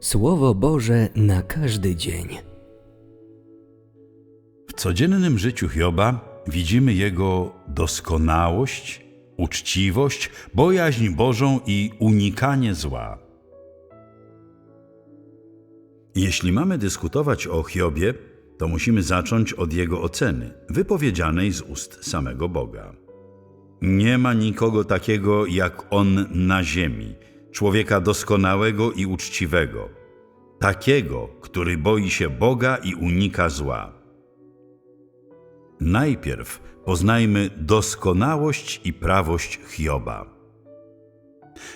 Słowo Boże na każdy dzień. W codziennym życiu Hioba widzimy jego doskonałość, uczciwość, bojaźń Bożą i unikanie zła. Jeśli mamy dyskutować o Hiobie, to musimy zacząć od jego oceny, wypowiedzianej z ust samego Boga. Nie ma nikogo takiego jak on na ziemi, człowieka doskonałego i uczciwego, takiego, który boi się Boga i unika zła. Najpierw poznajmy doskonałość i prawość Hioba.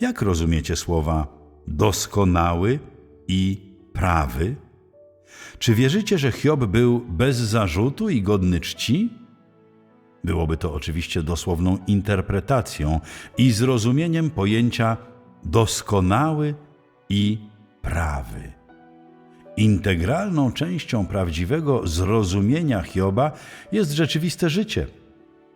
Jak rozumiecie słowa doskonały i prawy? Czy wierzycie, że Hiob był bez zarzutu i godny czci? Byłoby to oczywiście dosłowną interpretacją i zrozumieniem pojęcia doskonały i prawy. Integralną częścią prawdziwego zrozumienia Hioba jest rzeczywiste życie,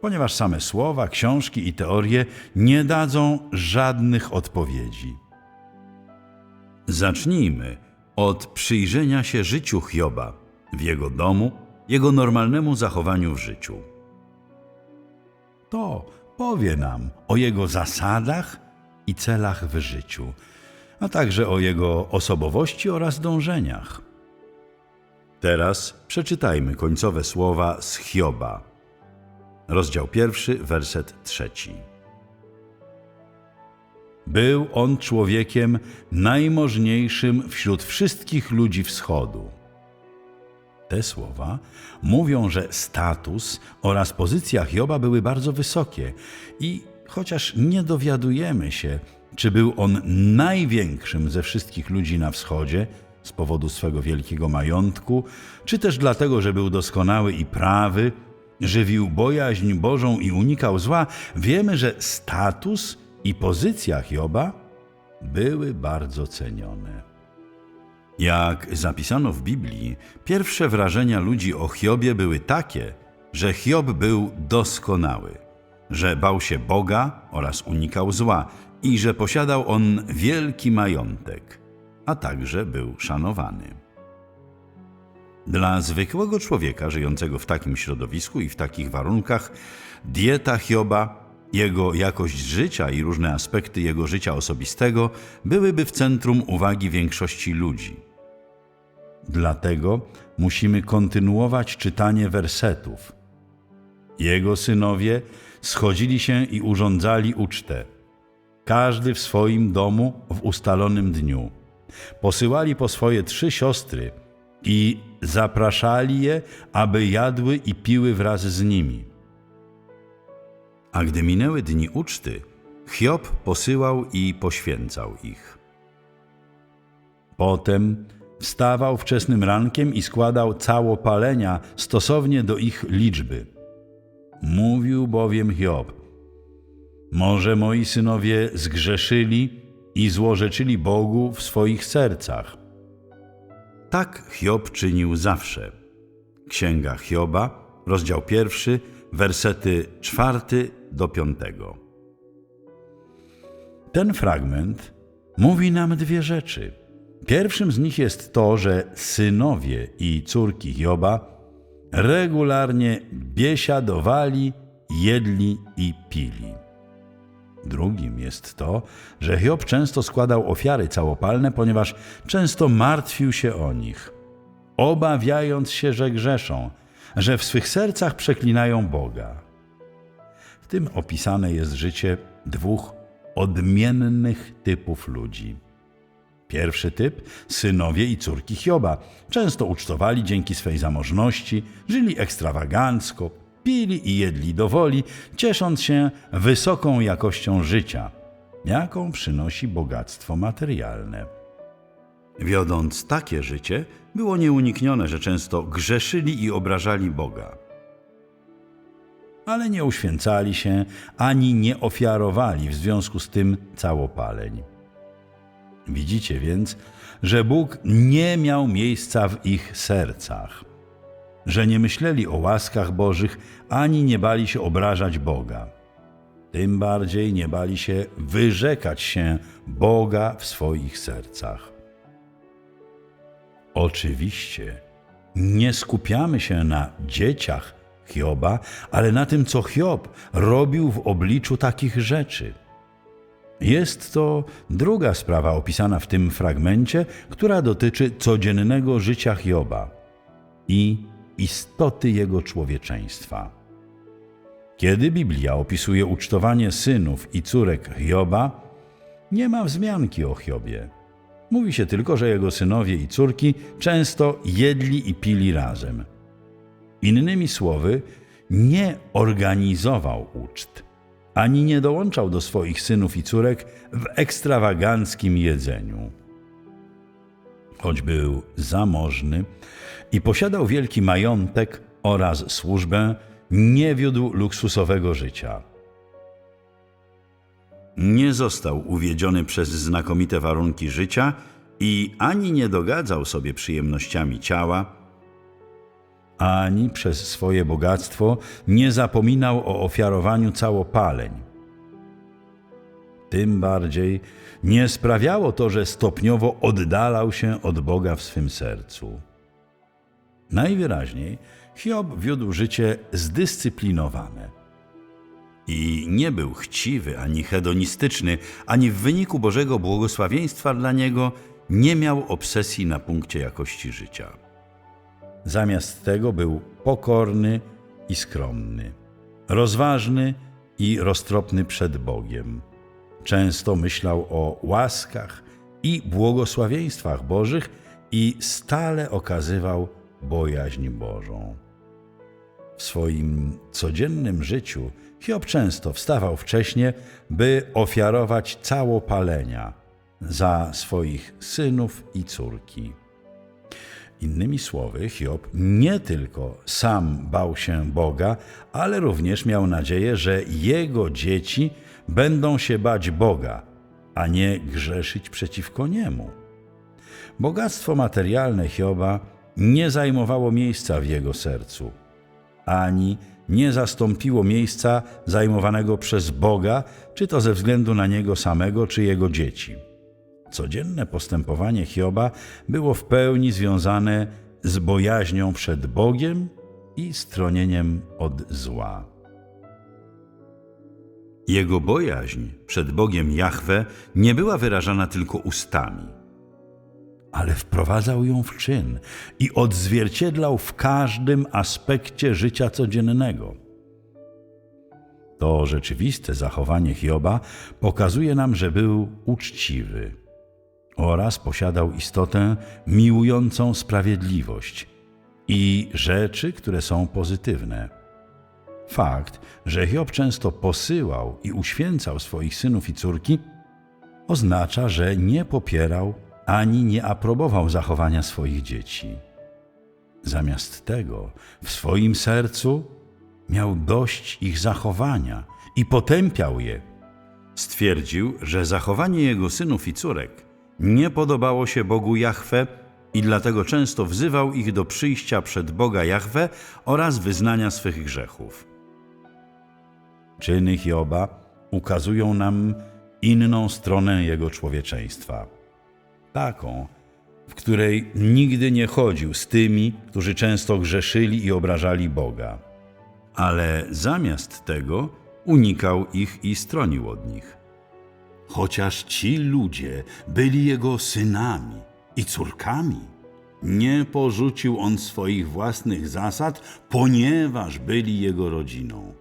ponieważ same słowa, książki i teorie nie dadzą żadnych odpowiedzi. Zacznijmy od przyjrzenia się życiu Hioba, w jego domu, jego normalnemu zachowaniu w życiu. To powie nam o jego zasadach i celach w życiu, a także o jego osobowości oraz dążeniach. Teraz przeczytajmy końcowe słowa z Hioba. Rozdział pierwszy, werset trzeci. Był on człowiekiem najmożniejszym wśród wszystkich ludzi wschodu. Te słowa mówią, że status oraz pozycja Hioba były bardzo wysokie i chociaż nie dowiadujemy się, czy był on największym ze wszystkich ludzi na wschodzie z powodu swego wielkiego majątku, czy też dlatego, że był doskonały i prawy, żywił bojaźń Bożą i unikał zła, wiemy, że status i pozycja Hioba były bardzo cenione. Jak zapisano w Biblii, pierwsze wrażenia ludzi o Hiobie były takie, że Hiob był doskonały, że bał się Boga oraz unikał zła i że posiadał on wielki majątek, a także był szanowany. Dla zwykłego człowieka żyjącego w takim środowisku i w takich warunkach, dieta Hioba, jego jakość życia i różne aspekty jego życia osobistego byłyby w centrum uwagi większości ludzi. Dlatego musimy kontynuować czytanie wersetów. Jego synowie schodzili się i urządzali ucztę, każdy w swoim domu w ustalonym dniu. Posyłali po swoje trzy siostry i zapraszali je, aby jadły i piły wraz z nimi. A gdy minęły dni uczty, Hiob posyłał i poświęcał ich. Potem wstawał wczesnym rankiem i składał całopalenia stosownie do ich liczby. Mówił bowiem Hiob: Może moi synowie zgrzeszyli i złorzeczyli Bogu w swoich sercach. Tak Hiob czynił zawsze. Księga Hioba, rozdział pierwszy, wersety czwarty do piątego. Ten fragment mówi nam dwie rzeczy. Pierwszym z nich jest to, że synowie i córki Hioba regularnie biesiadowali, jedli i pili. Drugim jest to, że Hiob często składał ofiary całopalne, ponieważ często martwił się o nich, obawiając się, że grzeszą, że w swych sercach przeklinają Boga. W tym opisane jest życie dwóch odmiennych typów ludzi. Pierwszy typ synowie i córki Hioba często ucztowali dzięki swej zamożności, żyli ekstrawagancko, pili i jedli do woli, ciesząc się wysoką jakością życia, jaką przynosi bogactwo materialne. Wiodąc takie życie, było nieuniknione, że często grzeszyli i obrażali Boga. Ale nie uświęcali się ani nie ofiarowali w związku z tym całopaleń. Widzicie więc, że Bóg nie miał miejsca w ich sercach, że nie myśleli o łaskach Bożych ani nie bali się obrażać Boga. Tym bardziej nie bali się wyrzekać się Boga w swoich sercach. Oczywiście nie skupiamy się na dzieciach Hioba, ale na tym, co Hiob robił w obliczu takich rzeczy. Jest to druga sprawa opisana w tym fragmencie, która dotyczy codziennego życia Hioba i istoty jego człowieczeństwa. Kiedy Biblia opisuje ucztowanie synów i córek Hioba, nie ma wzmianki o Hiobie. Mówi się tylko, że jego synowie i córki często jedli i pili razem. Innymi słowy, nie organizował uczt, ani nie dołączał do swoich synów i córek w ekstrawaganckim jedzeniu. Choć był zamożny i posiadał wielki majątek oraz służbę, nie wiódł luksusowego życia. Nie został uwiedziony przez znakomite warunki życia i ani nie dogadzał sobie przyjemnościami ciała, ani przez swoje bogactwo nie zapominał o ofiarowaniu całopaleń. Tym bardziej nie sprawiało to, że stopniowo oddalał się od Boga w swym sercu. Najwyraźniej Hiob wiódł życie zdyscyplinowane. I nie był chciwy ani hedonistyczny, ani w wyniku Bożego błogosławieństwa dla niego nie miał obsesji na punkcie jakości życia. Zamiast tego był pokorny i skromny, rozważny i roztropny przed Bogiem. Często myślał o łaskach i błogosławieństwach Bożych i stale okazywał bojaźń Bożą. W swoim codziennym życiu Hiob często wstawał wcześnie, by ofiarować całopalenia za swoich synów i córki. Innymi słowy, Hiob nie tylko sam bał się Boga, ale również miał nadzieję, że jego dzieci będą się bać Boga, a nie grzeszyć przeciwko niemu. Bogactwo materialne Hioba nie zajmowało miejsca w jego sercu, ani nie zastąpiło miejsca zajmowanego przez Boga, czy to ze względu na niego samego, czy jego dzieci. Codzienne postępowanie Hioba było w pełni związane z bojaźnią przed Bogiem i stronieniem od zła. Jego bojaźń przed Bogiem Jahwe nie była wyrażana tylko ustami, ale wprowadzał ją w czyn i odzwierciedlał w każdym aspekcie życia codziennego. To rzeczywiste zachowanie Hioba pokazuje nam, że był uczciwy oraz posiadał istotę miłującą sprawiedliwość i rzeczy, które są pozytywne. Fakt, że Hiob często posyłał i uświęcał swoich synów i córki, oznacza, że nie popierał ani nie aprobował zachowania swoich dzieci. Zamiast tego w swoim sercu miał dość ich zachowania i potępiał je. Stwierdził, że zachowanie jego synów i córek nie podobało się Bogu Jahwe i dlatego często wzywał ich do przyjścia przed Boga Jahwe oraz wyznania swych grzechów. Czyny Hioba ukazują nam inną stronę jego człowieczeństwa. Taką, w której nigdy nie chodził z tymi, którzy często grzeszyli i obrażali Boga, ale zamiast tego unikał ich i stronił od nich. Chociaż ci ludzie byli jego synami i córkami, nie porzucił on swoich własnych zasad, ponieważ byli jego rodziną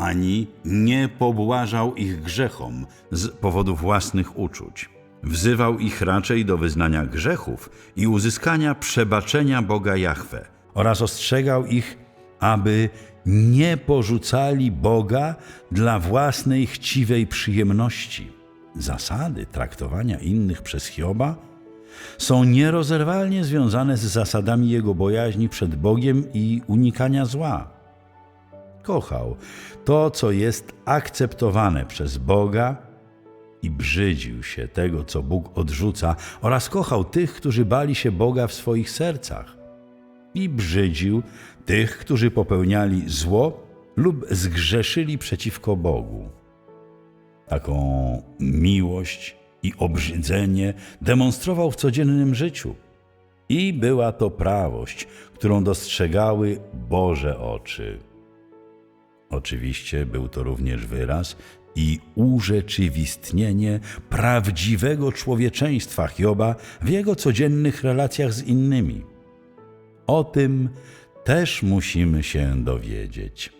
ani nie pobłażał ich grzechom z powodu własnych uczuć. Wzywał ich raczej do wyznania grzechów i uzyskania przebaczenia Boga Jahwe oraz ostrzegał ich, aby nie porzucali Boga dla własnej chciwej przyjemności. Zasady traktowania innych przez Hioba są nierozerwalnie związane z zasadami jego bojaźni przed Bogiem i unikania zła kochał to, co jest akceptowane przez Boga i brzydził się tego, co Bóg odrzuca, oraz kochał tych, którzy bali się Boga w swoich sercach i brzydził tych, którzy popełniali zło lub zgrzeszyli przeciwko Bogu. Taką miłość i obrzydzenie demonstrował w codziennym życiu i była to prawość, którą dostrzegały Boże oczy. Oczywiście był to również wyraz i urzeczywistnienie prawdziwego człowieczeństwa Hioba w jego codziennych relacjach z innymi. O tym też musimy się dowiedzieć.